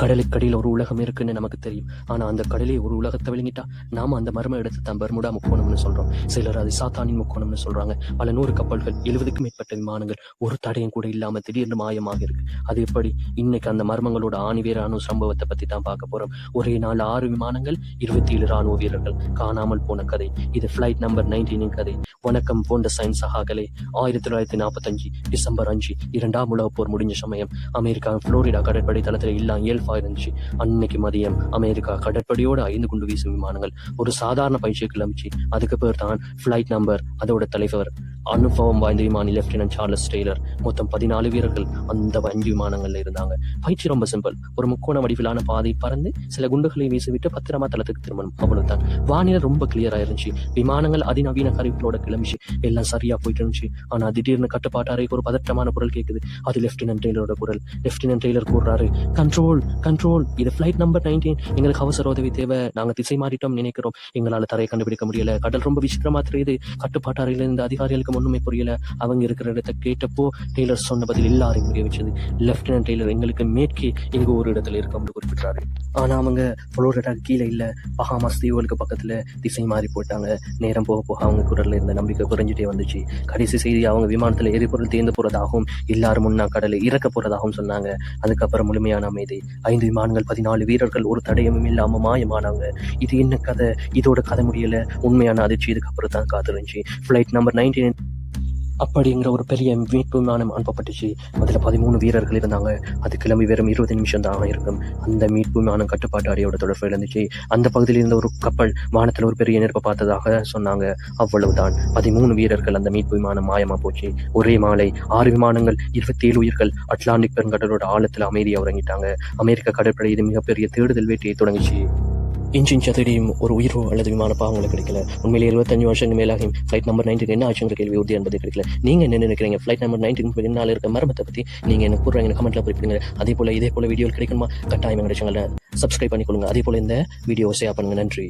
கடலுக்கடியில் ஒரு உலகம் இருக்குன்னு நமக்கு தெரியும். ஆனால் அந்த கடலே ஒரு உலகத்தை விளங்கிட்டா நாம அந்த மர்ம எடுத்து தான் பர்முடா முக்கோணம்னு சொல்றோம். சிலர் அது சாத்தானின் முக்கோணம்னு சொல்றாங்க. பல நூறு கப்பல்கள் எழுபதுக்கும் மேற்பட்ட விமானங்கள் ஒரு தடையும் கூட இல்லாம திடீர்னு மாயமாக இருக்கு. அது எப்படி? இன்னைக்கு அந்த மர்மங்களோட ஆணிவேரான சம்பவத்தை பத்தி தான் பார்க்க போறோம். ஒரே நாள் ஆறு விமானங்கள் இருபத்தி ஏழு ராணுவ வீரர்கள். காணாமல் போன கதை. இது ஃபிளைட் நம்பர் நைன்டீனின் கதை. வணக்கம் போன்ற சயின்ஸ் சகாக்களே. ஆயிரத்தி தொள்ளாயிரத்தி நாற்பத்தஞ்சு டிசம்பர் அஞ்சு இரண்டாம் உலகப் போர் முடிஞ்ச சமயம் அமெரிக்கா புளோரிடா கடற்படை தளத்துல எல்லாம் இயல்பா இருந்துச்சு. அன்னைக்கு மதியம் அமெரிக்கா கடற்படையோட ஐந்து குண்டு வீசும் விமானங்கள் ஒரு சாதாரண பயிற்சியை கிளம்பிச்சு அதுக்கு பேர் தான் ஃப்ளைட் நம்பர் அதோட தலைவர். அனுபவம் வாய்ந்த விமானி லெப்டினன்ட் சார்லஸ் டெய்லர். மொத்தம் பதினாலு வீரர்கள் அந்த அஞ்சு விமானங்கள்ல இருந்தாங்க. பயிற்சி ரொம்ப சிம்பிள். ஒரு முக்கோண வடிவிலான பாதை பறந்து சில குண்டுகளை வீசிவிட்டு பத்திரமா தளத்துக்கு திரும்பணும். அவ்வளவுதான். வானிலை ரொம்ப கிளியரா இருந்துச்சு விமானங்கள் அதிநவீன கருவிகளோட கிளம்பிச்சு. எல்லாம் சரியா போயிட்டு இருந்துச்சு. ஆனா திடீர்னு கட்டுப்பாட்டு அறைக்கு ஒரு பதற்றமான குரல் கேக்குது. அது லெப்டினன்ட் டெய்லரோட குரல். லெப்டினன்ட் டெய்லர் கூறுறாரு கண்ட்ரோல் கண்ட்ரோல் இது ஃபிளைட் நம்பர் நைன்டீன் எங்களுக்கு அவசர உதவி தேவை. நாங்க திசை மாறிட்டோம் நினைக்கிறோம். எங்களால தரையை கண்டுபிடிக்க முடியல. கடல் ரொம்ப விசித்திரமா தெரியுது. கட்டுப்பாட்டு அறையில இருந்து அதிகாரிகளுக்கு ஒண்ணுமே புரியல. அவங்க இருக்கிற இடத்தை கேட்டப்போ டெய்லர் சொன்ன பதில் எல்லாரையும் புரிய வச்சது. லெப்டினன்ட் டெய்லர் எங்களுக்கு மேற்கே இங்க ஒரு இடத்துல இருக்கோம்னு குறிப்பிட்டாரு. ஆனா அவங்க புளோரிடா கீழே இல்லை. பஹாமாஸ் தீவுகளுக்கு பக்கத்தில் திசை மாறி போட்டாங்க நேரம் போக போக அவங்க குரல்ல இருந்த நம்பிக்கை குறைஞ்சிட்டே வந்துச்சு. கடைசி செய்தி அவங்க விமானத்தில் எரிபொருள் தேர்ந்து போகிறதாகவும் எல்லாரும் முன்னா கடலை இறக்க போகிறதாகவும் சொன்னாங்க. அதுக்கப்புறம் முழுமையான அமைதி. ஐந்து விமானங்கள் பதினாலு வீரர்கள் ஒரு தடயமும் இல்லாமல் மாயமானாங்க. இது என்ன கதை? இதோட கதை முடியலை. உண்மையான அதிர்ச்சி இதுக்கப்புறம் தான் காத்திருந்துச்சு. ஃப்ளைட் நம்பர் நைன்டீன் அப்படிங்கிற ஒரு பெரிய மீட்பு விமானம் அனுப்பப்பட்டுச்சு. அதில் பதிமூணு வீரர்கள் இருந்தாங்க. அது கிளம்பி வெறும் இருபது நிமிஷம் தான் இருக்கும் அந்த மீட்பு விமானம் கட்டுப்பாட்டு அறையோட தொடர்பு இருந்துச்சு அந்த பகுதியில் இருந்த ஒரு கப்பல் வானத்தில் ஒரு பெரிய நெருப்பை பார்த்ததாக சொன்னாங்க. அவ்வளவுதான். பதிமூணு வீரர்கள் அந்த மீட்பு விமானம் மாயமா போச்சு. ஒரே மாலை ஆறு விமானங்கள் இருபத்தி ஏழு உயிர்கள் அட்லாண்டிக் பெருங்கடலோட ஆழத்தில் அமைதியாக உறங்கிட்டாங்க. அமெரிக்க கடற்படை இது மிகப்பெரிய தேடுதல் வேட்டையை தொடங்குச்சு. இன்ஜின் இன்ச் ஒரு உயிரோ அல்லது விமான பாகங்களை கிடைக்கல. உண்மையிலே இருபத்தஞ்சு வருஷம் மேலாகும் ஃப்ளைட் நம்பர் நைன்ட்டுக்கு என்ன ஆச்சுங்கிற கேள்வி உறுதி என்பது கிடைக்கல. நீங்கள் என்ன நினைக்கிறீங்க? ஃப்ளைட் நம்பர் நைன்டீன் பின்னால் இருக்க மரமத்தை பற்றி நீங்கள் எனக்கு கூறுறீங்க கமெண்ட்ல குறிப்பிடுங்க. அதே போல் இதே போல் வீடியோ கிடைக்கணுமா? கட்டாயம் எங்க சேனலை சப்ஸ்கிரைப் பண்ணிக்கொள்ளுங்க. அதே போல இந்த வீடியோ ஷேர் பண்ணுங்க. நன்றி.